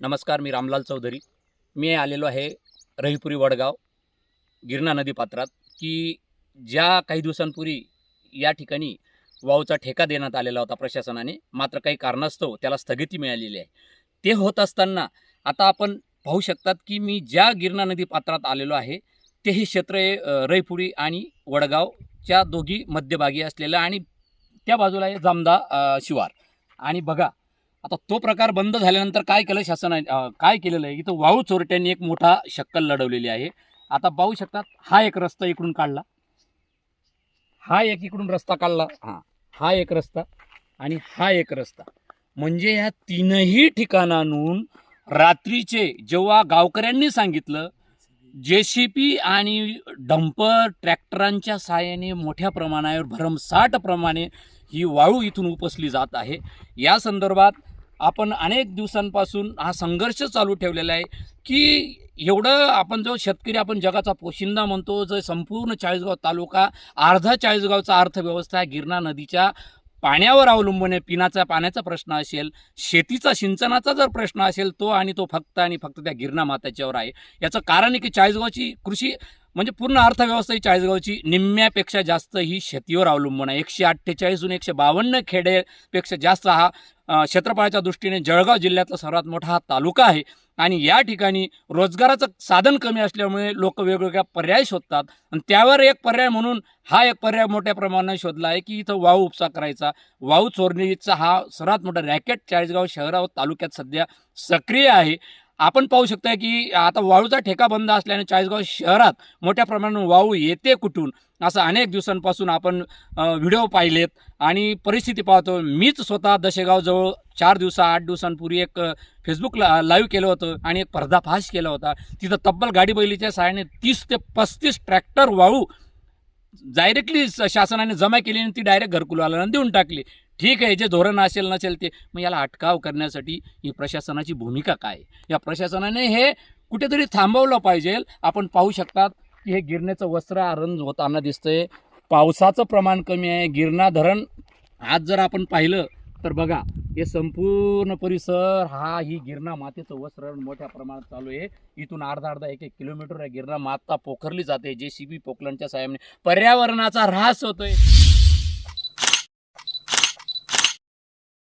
नमस्कार मी रामलाल चौधरी. मी आलेलो आहे रहीपुरी वडगाव गिरणा नदी पात्रात की ज्या काही दिवसांपूर्वी या ठिकाणी वावचा ठेका देण्यात आलेला होता प्रशासनाने मात्र काही कारणास्तव त्याला स्थगिती मिळालेली आहे. ते होत असताना आता आपण पाहू शकतात की मी ज्या गिरणा नदी पात्रात आलेलो आहे ते हे क्षेत्र आहे रईपुरी आणि वडगावच्या दोघी मध्यभागी असलेलं आणि त्या बाजूला आहे जामदा शिवार. आणि बघा आता तो प्रकार बंद झाल्यानंतर काय केलं शासनाने काय केलेलं आहे? इथं वाळू चोरट्यांनी एक मोठा शक्कल लढवलेली आहे. आता पाहू शकतात हा एक रस्ता इकडून काढला. हा एक इकडून रस्ता काढला. हा. हा एक रस्ता आणि हा एक रस्ता. म्हणजे ह्या तीनही ठिकाणांहून रात्रीचे जेव्हा गावकऱ्यांनी सांगितलं जे सी पी आणि डंपर ट्रॅक्टरांच्या साहाय्याने मोठ्या प्रमाणावर भरमसाठ प्रमाणे ही वाळू इथून उपसली जात आहे. या संदर्भात आपण अनेक दिवसांपासून हा संघर्ष चालू ठेवलेला आहे की एवढं आपण जो शेतकरी आपण जगाचा पोशिंदा म्हणतो जो संपूर्ण चाळीसगाव तालुका अर्धा चाळीसगावचा अर्थव्यवस्था गिरणा नदीच्या पाण्यावर अवलंबून आहे पिण्याचा पाण्याचा प्रश्न असेल शेतीचा सिंचनाचा जर प्रश्न असेल तो आणि तो फक्त आणि फक्त त्या गिरणा माताच्यावर आहे. याचं कारण आहे की चाळीसगावची कृषी म्हणजे पूर्ण अर्थव्यवस्था ही चाळीसगावची. निम्म्यापेक्षा जास्त ही शेतीवर अवलंबून आहे. एकशे अठ्ठेचाळीसहून एकशे बावन्न खेडेपेक्षा जास्त हा क्षेत्रफळाच्या दृष्टीने जळगाव जिल्ह्यातला सर्वात मोठा हा तालुका आहे. आणि या ठिकाणी रोजगाराचं साधन कमी असल्यामुळे लोक वेगवेगळ्या पर्याय शोधतात. आणि त्यावर एक पर्याय म्हणून हा एक पर्याय मोठ्या प्रमाणात शोधला आहे की इथं वाहू उपसा करायचा. वाहू चोरणीचा हा सर्वात मोठा रॅकेट चाळीसगाव शहरा व तालुक्यात सध्या सक्रिय आहे. आपण पाहू शकता की आता वाळूचा ठेका बंद असल्याने चाळीसगाव शहरात मोठ्या प्रमाणात वाळू येते कुठून? असं अनेक दिवसांपासून आपण व्हिडिओ पाहिलेत. आणि परिस्थिती पाहतो मीच स्वतः दशेगावजवळ चार दिवसा आठ दिवसांपूर्वी एक फेसबुकला लाईव्ह केलं होतं आणि एक पर्दाफाश केला होता. तिथं तब्बल गाडी बैलीच्या सहाय्याने तीस ते पस्तीस ट्रॅक्टर वाळू डायरेक्टली शासनाने जमा केली आणि ती डायरेक्ट घरकुलवाल्याला देऊन टाकली. ठीक आहे जे धोरण असेल नसेल ते. मग याला अटकाव करण्यासाठी ही प्रशासनाची भूमिका काय? आहे? या प्रशासनाने हे कुठेतरी थांबवलं पाहिजे. आपण पाहू शकतात की हे गिरण्याचं वस्त्र आरण होताना दिसतंय. पावसाचं प्रमाण कमी आहे. गिरणा धरण आज जर आपण पाहिलं तर बघा हे संपूर्ण परिसर हा ही गिरणा मातेचं वस्त्र मोठ्या प्रमाणात चालू आहे. इथून अर्धा अर्धा एक एक किलोमीटर आहे गिरणा माता पोखरली जाते. जे सी बी पोकलनच्या साह्याने पर्यावरणाचा ऱ्हास होतोय.